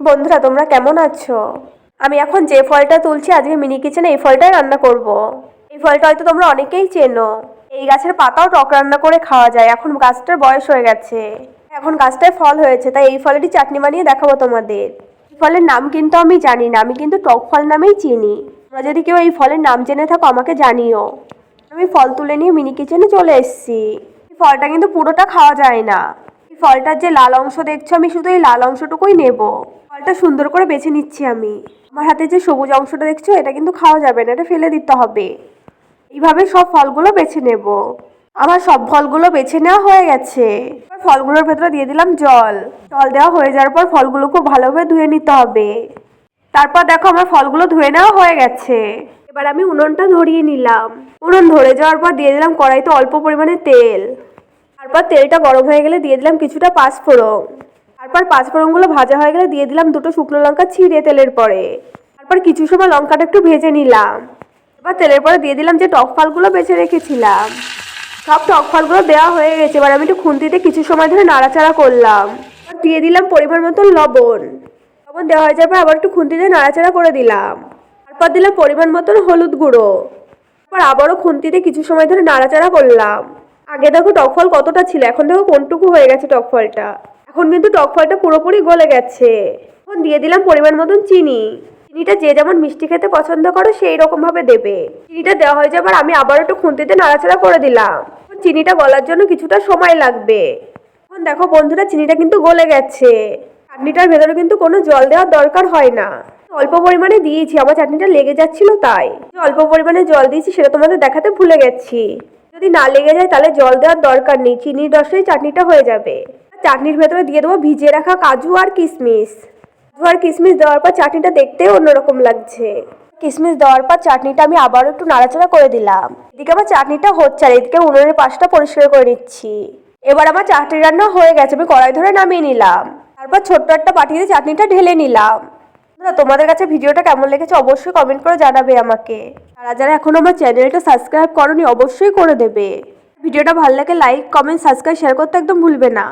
বন্ধুরা, তোমরা কেমন আছো? আমি এখন যে ফলটা তুলছি, আজকে মিনি কিচেনে এই ফলটাই রান্না করব। এই ফলটা হয়তো তোমরা অনেকেই চেনো। এই গাছের পাতাও টক রান্না করে খাওয়া যায়। এখন গাছটার বয়স হয়ে গেছে। এখন গাছটায় ফল হয়েছে, তাই এই ফলেরই চাটনি বানিয়ে দেখাবো তোমাদের। এই ফলের নাম কিন্তু আমি জানি না, আমি কিন্তু টক ফল নামেই চিনি। তোমরা যদি কেউ এই ফলের নাম জেনে থাকো, আমাকে জানিও। আমি ফল তুলে নিয়ে মিনি কিচেনে চলে এসেছি। এই ফলটা কিন্তু পুরোটা খাওয়া যায় না। এই ফলটার যে লাল অংশ দেখছ, আমি শুধু এই লাল অংশটুকুই নেব। ফলটা সুন্দর করে বেছে নিচ্ছি আমি। আমার হাতে যে সবুজ অংশটা দেখছ, এটা কিন্তু খাওয়া যাবে না, এটা ফেলে দিতে হবে। এইভাবে সব ফলগুলো বেছে নেব। আমার সব ফলগুলো বেছে নেওয়া হয়ে গেছে। ফলগুলোর ভেতরে দিয়ে দিলাম জল। জল দেওয়া হয়ে যাওয়ার পর ফলগুলো খুব ভালোভাবে ধুয়ে নিতে হবে। তারপর দেখো আমার ফলগুলো ধুয়ে নেওয়া হয়ে গেছে। এবার আমি উনুনটা ধরিয়ে নিলাম। উনুন ধরে যাওয়ার পর দিয়ে দিলাম কড়াইতে অল্প পরিমাণে তেল। তারপর তেলটা গরম হয়ে গেলে দিয়ে দিলাম কিছুটা পাঁচফোড়ন। তারপর পাঁচফোড়নগুলো ভাজা হয়ে গেলে দিয়ে দিলাম দুটো শুকনো লঙ্কা ছিঁড়ে তেলের পরে। তারপর কিছু সময় লঙ্কাটা একটু ভেজে নিলাম। এবার তেলের পরে দিয়ে দিলাম যে টক ফলগুলো বেছে রেখেছিলাম। সব টক ফলগুলো দেওয়া হয়ে গেছে, এবার আমি একটু খুন্তিতে কিছু সময় ধরে নাড়াচাড়া করলাম। দিয়ে দিলাম পরিমাণ মতন লবণ। লবণ দেওয়া হয়ে যাওয়ার পর আবার একটু খুন্তিতে নাড়াচাড়া করে দিলাম। তারপর দিলাম পরিমাণ মতন হলুদ গুঁড়ো। তারপর আবারও খুন্তিতে কিছু সময় ধরে নাড়াচাড়া করলাম। আগে দেখো টক ফল কতটা ছিল, এখন দেখো কোনটুকু হয়ে গেছে টক ফলটা। এখন কিন্তু টক ফলটা পুরোপুরি গলে গেছে। এখন দিয়ে দিলাম পরিমাণ মতন চিনি। চিনিটা যে যেমন মিষ্টি খেতে পছন্দ করো সেই রকম ভাবে দেবে। চিনিটা দেওয়া হয়ে যাবার আমি আবার একটু খুন্তিতে নাড়াচাড়া করে দিলাম। চিনিটা গলার জন্য কিছুটা সময় লাগবে। এখন দেখো বন্ধুরা, চিনিটা কিন্তু গলে গেছে। চাটনিটার ভেতরে কিন্তু কোনো জল দেওয়ার দরকার হয় না। অল্প পরিমাণে দিয়েছি, আমার চাটনিটা লেগে যাচ্ছিল তাই। অল্প পরিমাণে জল দিয়েছি সেটা তোমাদের দেখাতে ভুলে গেছি। যদি না লেগে যায় তাহলে জল দেওয়ার দরকার নেই, চিনির রসেই চাটনিটা হয়ে যাবে। চাটনির ভেতরে দিয়ে দেবো, ভিজিয়ে রাখা কাজু আর কিশমিশ। কাজু আর কিশমিশ দেওয়ার পর চাটনিটা দেখতেও অন্যরকম লাগছে। কিশমিশ দেওয়ার পর চাটনিটা আমি আবারও একটু নাড়াচাড়া করে দিলাম। এদিকে আমার চাটনিটা হচ্ছে আর এদিকে উনুনের পাশটা পরিষ্কার করে নিচ্ছি। এবার আমার চাটনি রান্না হয়ে গেছে, আমি কড়াই ধরে নামিয়ে নিলাম। তারপর ছোট্ট একটা পাটিতে চাটনিটা ঢেলে নিলাম। তোমাদের কাছে ভিডিওটা কেমন লেগেছে অবশ্যই কমেন্ট করে জানাবে আমাকে। যারা যারা এখনও আমার চ্যানেলটা সাবস্ক্রাইব করনি, অবশ্যই করে দেবে। ভিডিওটা ভালো লাগে লাইক কমেন্ট সাবস্ক্রাইব শেয়ার করতে একদম ভুলবে না।